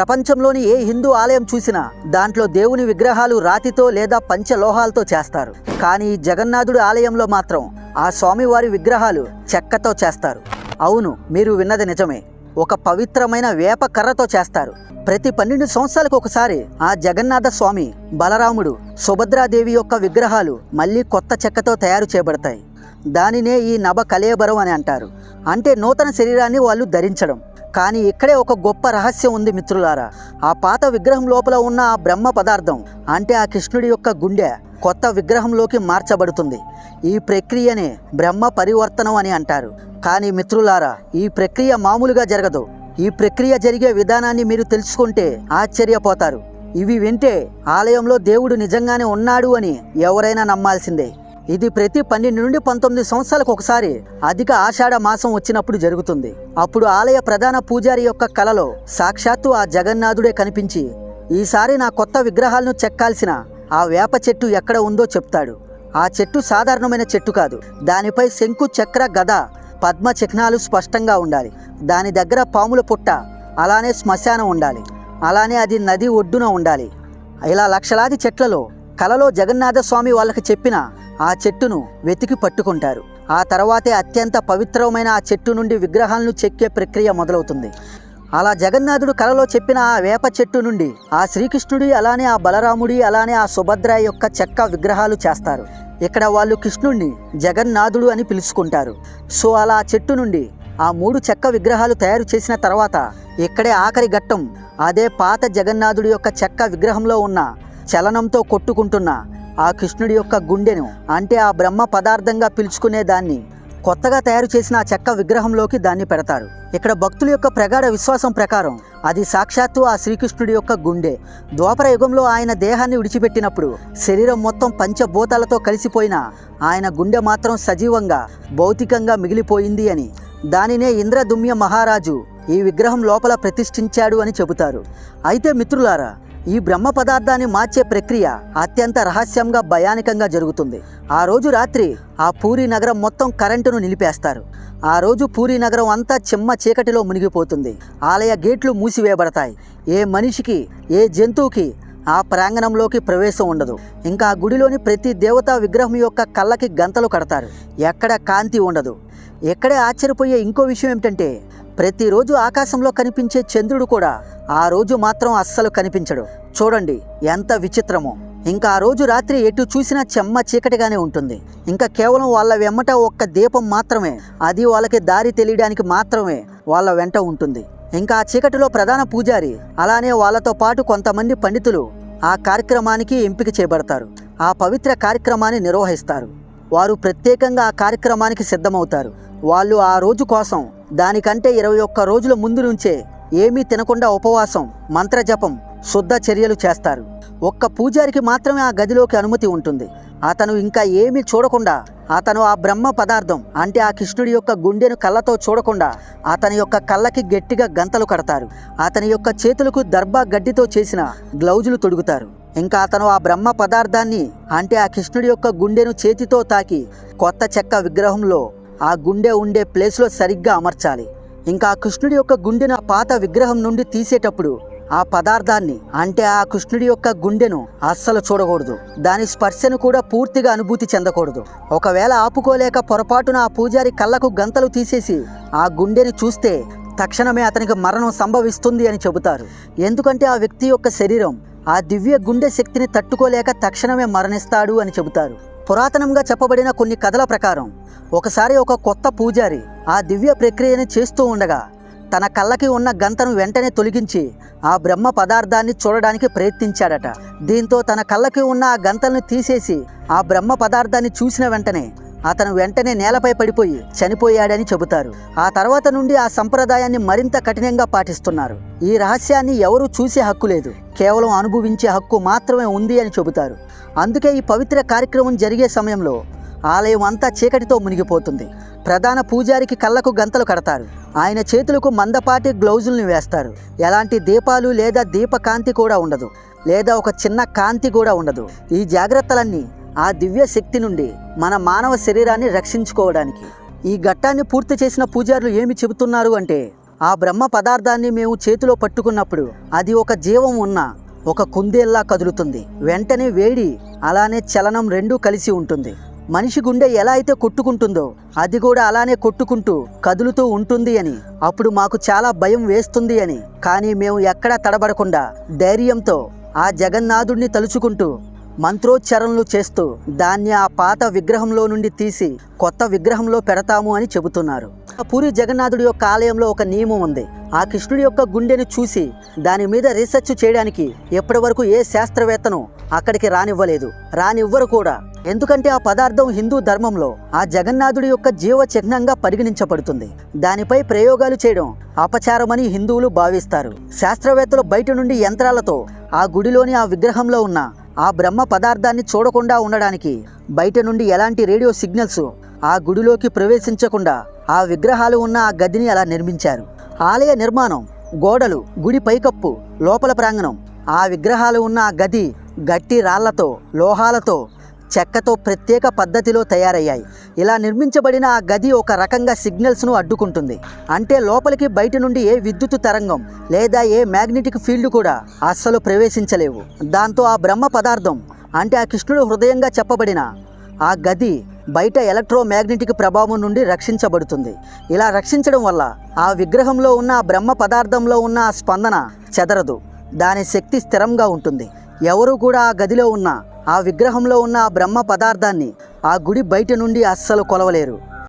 ప్రపంచంలోని ఏ హిందూ ఆలయం చూసినా దాంట్లో దేవుని విగ్రహాలు రాతితో లేదా పంచలోహాలతో చేస్తారు. కానీ ఈ జగన్నాథుడి ఆలయంలో మాత్రం ఆ స్వామివారి విగ్రహాలు చెక్కతో చేస్తారు. అవును మీరు విన్నది నిజమే. ఒక పవిత్రమైన వేప కర్రతో చేస్తారు. ప్రతి పన్నెండు సంవత్సరాలకు ఒకసారి ఆ జగన్నాథ స్వామి బలరాముడు సుభద్రాదేవి యొక్క విగ్రహాలు మళ్ళీ కొత్త చెక్కతో తయారు చేయబడతాయి. దానినే ఈ నభ కలేబరం అని అంటారు. అంటే నూతన శరీరాన్ని వాళ్ళు ధరించడం. కానీ ఇక్కడే ఒక గొప్ప రహస్యం ఉంది మిత్రులారా. ఆ పాత విగ్రహం లోపల ఉన్న ఆ బ్రహ్మ పదార్థం అంటే ఆ కృష్ణుడి యొక్క గుండె కొత్త విగ్రహంలోకి మార్చబడుతుంది. ఈ ప్రక్రియనే బ్రహ్మ పరివర్తనం అని అంటారు. కానీ మిత్రులారా ఈ ప్రక్రియ మామూలుగా జరగదు. ఈ ప్రక్రియ జరిగే విధానాన్ని మీరు తెలుసుకుంటే ఆశ్చర్యపోతారు. ఇవి వింటే ఆలయంలో దేవుడు నిజంగానే ఉన్నాడు అని ఎవరైనా నమ్మాల్సిందే. ఇది ప్రతి పన్నెండు నుండి పంతొమ్మిది సంవత్సరాలకు ఒకసారి అధిక ఆషాఢ మాసం వచ్చినప్పుడు జరుగుతుంది. అప్పుడు ఆలయ ప్రధాన పూజారి యొక్క కలలో సాక్షాత్తు ఆ జగన్నాథుడే కనిపించి ఈసారి నా కొత్త విగ్రహాలను చెక్కాల్సిన ఆ వేప చెట్టు ఎక్కడ ఉందో చెప్తాడు. ఆ చెట్టు సాధారణమైన చెట్టు కాదు. దానిపై శంకు చక్ర గద పద్మ చిహ్నాలు స్పష్టంగా ఉండాలి. దాని దగ్గర పాముల పుట్ట అలానే శ్మశానం ఉండాలి. అలానే అది నది ఒడ్డున ఉండాలి. ఇలా లక్షలాది చెట్లలో కలలో జగన్నాథస్వామి వాళ్ళకి చెప్పిన ఆ చెట్టును వెతికి పట్టుకుంటారు. ఆ తర్వాతే అత్యంత పవిత్రమైన ఆ చెట్టు నుండి విగ్రహాలను చెక్కే ప్రక్రియ మొదలవుతుంది. అలా జగన్నాథుడు కలలో చెప్పిన ఆ వేప చెట్టు నుండి ఆ శ్రీకృష్ణుడి అలానే ఆ బలరాముడి అలానే ఆ సుభద్ర యొక్క చెక్క విగ్రహాలు చేస్తారు. ఇక్కడ వాళ్ళు కృష్ణుణ్ణి జగన్నాథుడు అని పిలుచుకుంటారు. సో అలా ఆ చెట్టు నుండి ఆ మూడు చెక్క విగ్రహాలు తయారు చేసిన తర్వాత ఇక్కడే ఆఖరి ఘట్టం అదే పాత జగన్నాథుడి యొక్క చెక్క విగ్రహంలో ఉన్న చలనంతో కొట్టుకుంటున్న ఆ కృష్ణుడి యొక్క గుండెను అంటే ఆ బ్రహ్మ పదార్థంగా పిలుచుకునే దాన్ని కొత్తగా తయారు చేసిన ఆ చెక్క విగ్రహంలోకి దాన్ని పెడతారు. ఇక్కడ భక్తుల యొక్క ప్రగాఢ విశ్వాసం ప్రకారం అది సాక్షాత్తు ఆ శ్రీకృష్ణుడి యొక్క గుండె. ద్వాపర యుగంలో ఆయన దేహాన్ని విడిచిపెట్టినప్పుడు శరీరం మొత్తం పంచభూతాలతో కలిసిపోయిన ఆయన గుండె మాత్రం సజీవంగా భౌతికంగా మిగిలిపోయింది అని. దానినే ఇంద్రదుమ్య మహారాజు ఈ విగ్రహం లోపల ప్రతిష్ఠించాడు అని చెబుతారు. అయితే మిత్రులారా ఈ బ్రహ్మ పదార్థాన్ని మార్చే ప్రక్రియ అత్యంత రహస్యంగా భయానకంగా జరుగుతుంది. ఆ రోజు రాత్రి ఆ పూరి నగరం మొత్తం కరెంటును నిలిపేస్తారు. ఆ రోజు పూరి నగరం అంతా చిమ్మ చీకటిలో మునిగిపోతుంది. ఆలయ గేట్లు మూసివేయబడతాయి. ఏ మనిషికి ఏ జంతువుకి ఆ ప్రాంగణంలోకి ప్రవేశం ఉండదు. ఇంకా ఆ గుడిలోని ప్రతి దేవతా విగ్రహం యొక్క కళ్ళకి గంతలు కడతారు. ఎక్కడ కాంతి ఉండదు. ఎక్కడే ఆశ్చర్యపోయే ఇంకో విషయం ఏమిటంటే ప్రతిరోజు ఆకాశంలో కనిపించే చంద్రుడు కూడా ఆ రోజు మాత్రం అస్సలు కనిపించడు. చూడండి ఎంత విచిత్రమో. ఇంకా ఆ రోజు రాత్రి ఎటు చూసినా చెమ్మ చీకటిగానే ఉంటుంది. ఇంకా కేవలం వాళ్ళ వెమ్మట ఒక్క దీపం మాత్రమే. అది వాళ్ళకి దారి తెలియడానికి మాత్రమే వాళ్ళ వెంట ఉంటుంది. ఇంకా ఆ చీకటిలో ప్రధాన పూజారి అలానే వాళ్ళతో పాటు కొంతమంది పండితులు ఆ కార్యక్రమానికి ఎంపిక చేయబడతారు. ఆ పవిత్ర కార్యక్రమాన్ని నిర్వహిస్తారు. వారు ప్రత్యేకంగా ఆ కార్యక్రమానికి సిద్ధమవుతారు. వాళ్ళు ఆ రోజు కోసం దానికంటే ఇరవై ఒక్క రోజుల ముందు నుంచే ఏమీ తినకుండా ఉపవాసం మంత్రజపం శుద్ధ చర్యలు చేస్తారు. ఒక్క పూజారికి మాత్రమే ఆ గదిలోకి అనుమతి ఉంటుంది. అతను ఇంకా ఏమీ చూడకుండా అతను ఆ బ్రహ్మ పదార్థం అంటే ఆ కృష్ణుడి యొక్క గుండెను కళ్ళతో చూడకుండా అతని యొక్క కళ్ళకి గట్టిగా గంతలు కడతారు. అతని యొక్క చేతులకు దర్భా గడ్డితో చేసిన గ్లౌజులు తొడుగుతారు. ఇంకా అతను ఆ బ్రహ్మ పదార్థాన్ని అంటే ఆ కృష్ణుడి యొక్క గుండెను చేతితో తాకి కొత్త చెక్క విగ్రహంలో ఆ గుండె ఉండే ప్లేస్లో సరిగ్గా అమర్చాలి. ఇంకా ఆ కృష్ణుడి యొక్క గుండెను ఆ పాత విగ్రహం నుండి తీసేటప్పుడు ఆ పదార్థాన్ని అంటే ఆ కృష్ణుడి యొక్క గుండెను అస్సలు చూడకూడదు. దాని స్పర్శను కూడా పూర్తిగా అనుభూతి చెందకూడదు. ఒకవేళ ఆపుకోలేక పొరపాటున ఆ పూజారి కళ్ళకు గంతలు తీసేసి ఆ గుండెని చూస్తే తక్షణమే అతనికి మరణం సంభవిస్తుంది అని చెబుతారు. ఎందుకంటే ఆ వ్యక్తి యొక్క శరీరం ఆ దివ్య గుండె శక్తిని తట్టుకోలేక తక్షణమే మరణిస్తాడు అని చెబుతారు. పురాతనంగా చెప్పబడిన కొన్ని కథల ప్రకారం ఒకసారి ఒక కొత్త పూజారి ఆ దివ్య ప్రక్రియని చేస్తూ ఉండగా తన కళ్ళకి ఉన్న గంతను వెంటనే తొలగించి ఆ బ్రహ్మ పదార్థాన్ని చూడడానికి ప్రయత్నించాడట. దీంతో తన కళ్ళకి ఉన్న ఆ గంతలను తీసేసి ఆ బ్రహ్మ పదార్థాన్ని చూసిన వెంటనే అతను వెంటనే నేలపై పడిపోయి చనిపోయాడని చెబుతారు. ఆ తర్వాత నుండి ఆ సంప్రదాయాన్ని మరింత కఠినంగా పాటిస్తున్నారు. ఈ రహస్యాన్ని ఎవరూ చూసే హక్కు లేదు. కేవలం అనుభవించే హక్కు మాత్రమే ఉంది అని చెబుతారు. అందుకే ఈ పవిత్ర కార్యక్రమం జరిగే సమయంలో ఆలయం అంతా చీకటితో మునిగిపోతుంది. ప్రధాన పూజారికి కళ్ళకు గంతలు కడతారు. ఆయన చేతులకు మందపాటి గ్లౌజుల్ని వేస్తారు. ఎలాంటి దీపాలు లేదా దీపకాంతి కూడా ఉండదు. లేదా ఒక చిన్న కాంతి కూడా ఉండదు. ఈ జాగ్రత్తలన్నీ ఆ దివ్య శక్తి నుండి మన మానవ శరీరాన్ని రక్షించుకోవడానికి. ఈ ఘట్టాన్ని పూర్తి చేసిన పూజారులు ఏమి చెబుతున్నారు అంటే ఆ బ్రహ్మ పదార్థాన్ని మేము చేతిలో పట్టుకున్నప్పుడు అది ఒక జీవం ఉన్న ఒక కుందేల్లా కదులుతుంది. వెంటనే వేడి అలానే చలనం రెండూ కలిసి ఉంటుంది. మనిషి గుండె ఎలా అయితే కొట్టుకుంటుందో అది కూడా అలానే కొట్టుకుంటూ కదులుతూ ఉంటుంది అని అప్పుడు మాకు చాలా భయం వేస్తుంది అని. కానీ మేము ఎక్కడా తడబడకుండా ధైర్యంతో ఆ జగన్నాథుడిని తలుచుకుంటూ మంత్రోచ్చారణలు చేస్తూ దాన్ని ఆ పాత విగ్రహంలో నుండి తీసి కొత్త విగ్రహంలో పెడతాము అని చెబుతున్నారు. ఆ పూరి జగన్నాథుడి యొక్క ఆలయంలో ఒక నియమం ఉంది. ఆ కృష్ణుడి యొక్క గుండెని చూసి దాని మీద రీసెర్చ్ చేయడానికి ఎప్పటి వరకు ఏ శాస్త్రవేత్తను అక్కడికి రానివ్వలేదు. రానివ్వరు కూడా. ఎందుకంటే ఆ పదార్థం హిందూ ధర్మంలో ఆ జగన్నాథుడి యొక్క జీవ చిహ్నంగా పరిగణించబడుతుంది. దానిపై ప్రయోగాలు చేయడం అపచారమని హిందువులు భావిస్తారు. శాస్త్రవేత్తలు బయట నుండి యంత్రాలతో ఆ గుడిలోని ఆ విగ్రహంలో ఉన్న ఆ బ్రహ్మ పదార్థాన్ని చూడకుండా ఉండడానికి బయట నుండి ఎలాంటి రేడియో సిగ్నల్స్ ఆ గుడిలోకి ప్రవేశించకుండా ఆ విగ్రహాలు ఉన్న ఆ గదిని అలా నిర్మించారు. ఆలయ నిర్మాణం గోడలు గుడి పైకప్పు లోపల ప్రాంగణం ఆ విగ్రహాలు ఉన్న ఆ గది గట్టి రాళ్ళతో లోహాలతో చెక్కతో ప్రత్యేక పద్ధతిలో తయారయ్యాయి. ఇలా నిర్మించబడిన ఆ గది ఒక రకంగా సిగ్నల్స్ను అడ్డుకుంటుంది. అంటే లోపలికి బయట నుండి ఏ విద్యుత్ తరంగం లేదా ఏ మ్యాగ్నెటిక్ ఫీల్డ్ కూడా అస్సలు ప్రవేశించలేవు. దాంతో ఆ బ్రహ్మ పదార్థం అంటే ఆ కృష్ణుడు హృదయంగా చెప్పబడిన ఆ గది బయట ఎలక్ట్రోమాగ్నెటిక్ ప్రభావం నుండి రక్షించబడుతుంది. ఇలా రక్షించడం వల్ల ఆ విగ్రహంలో ఉన్న ఆ బ్రహ్మ పదార్థంలో ఉన్న ఆ స్పందన చెదరదు. దాని శక్తి స్థిరంగా ఉంటుంది. ఎవరు కూడా ఆ గదిలో ఉన్న ఆ విగ్రహంలో ఉన్న ఆ బ్రహ్మ పదార్థాన్ని ఆ గుడి బయట నుండి అస్సలు కొలవలేరు.